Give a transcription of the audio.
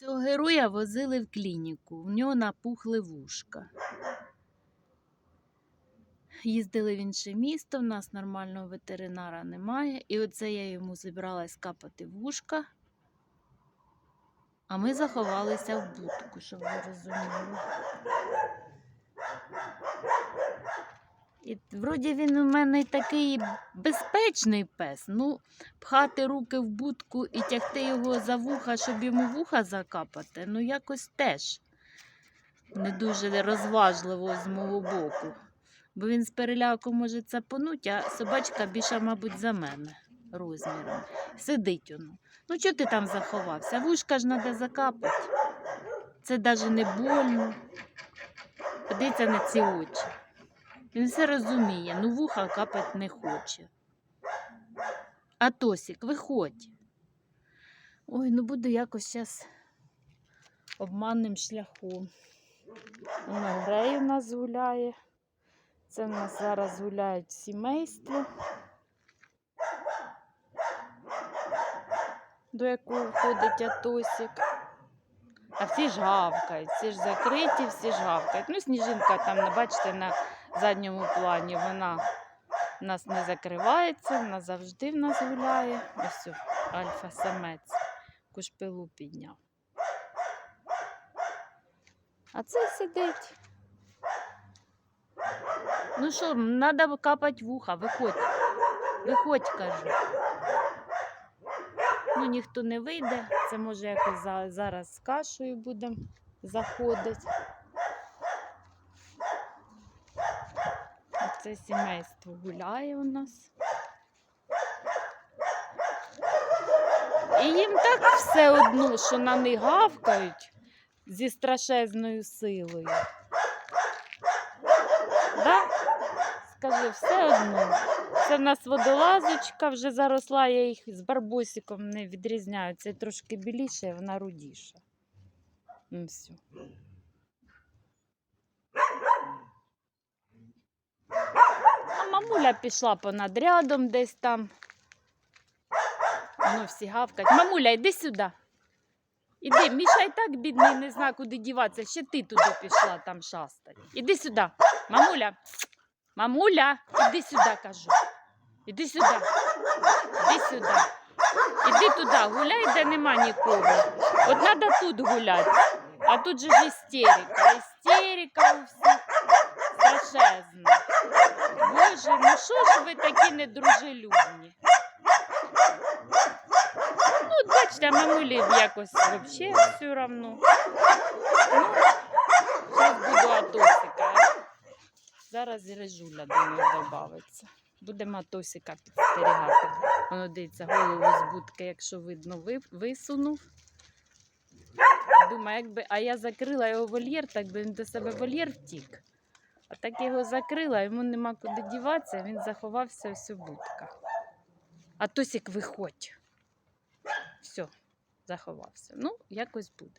Цього героя возили в клініку, в нього напухли вушка. Їздили в інше місто, в нас нормального ветеринара немає. І оце я йому зібралась капати вушка. А ми заховалися в будку, щоб ви розуміли. І вроді він у мене такий безпечний пес. Ну, пхати руки в будку і тягти його за вуха, щоб йому вуха закапати, ну якось теж не дуже розважливо з мого боку. Бо він з переляку може цапануть, а собачка більше, мабуть, за мене розміром. Сидить воно. Ну, чого ти там заховався? Вушка ж треба закапати. Це навіть не больно. Подивіться на ці очі. Він все розуміє, ну вуха капати не хоче. А виходь. Ой, ну буду якось зараз обманним шляхом. Грей у нас гуляє. Це в нас зараз гуляють сімейство, до якого входить Атосік. А всі ж гавкають, всі ж закриті, всі ж гавкають. Ну, сніжинка там, не бачите, на задньому плані вона в нас не закривається, вона завжди в нас гуляє. Ось альфа-самець кушпилу підняв. А це сидить. Ну що, треба капати вуха, виходь. Виходь, кажу. Ну, ніхто не вийде. Це може якось зараз з кашею будемо заходити. Це сімейство гуляє у нас. І їм так все одно, що на них гавкають зі страшезною силою. Да? Скажи, все одно. Це в нас водолазочка вже заросла, я їх з барбосиком не відрізняю. Це трошки біліше, вона рудіша. Ну, все. Мамуля пішла понад рядом десь там. Воно всі гавкать. Мамуля, йди сюди. Іди, Міша і так бідний, не знає, куди діватися. Ще ти туди пішла там шастать. Іди сюди. Мамуля. Мамуля, іди сюди, кажу. Іди сюди. Іди сюди. Іди туди, гуляй, де нема нікого. От треба тут гуляти. А тут же ж істерика. Істерика у всіх страшезна. Ну що ж ви такі недружелюбні? Ну, бачите, мамулі якось взагалі все одно. Ну, зараз буду атосика. Зараз режуля до нього додається. Будемо атосика підстерігати. Воно дивиться, голову з будки, якщо видно, ви- висунув. Думаю, якби, а я закрила його вольєр, так би він до себе вольєр втік. Так його закрила, йому нема куди діватися, він заховався ось у будках. А Тосік виходь. Все, заховався. Ну, якось буде.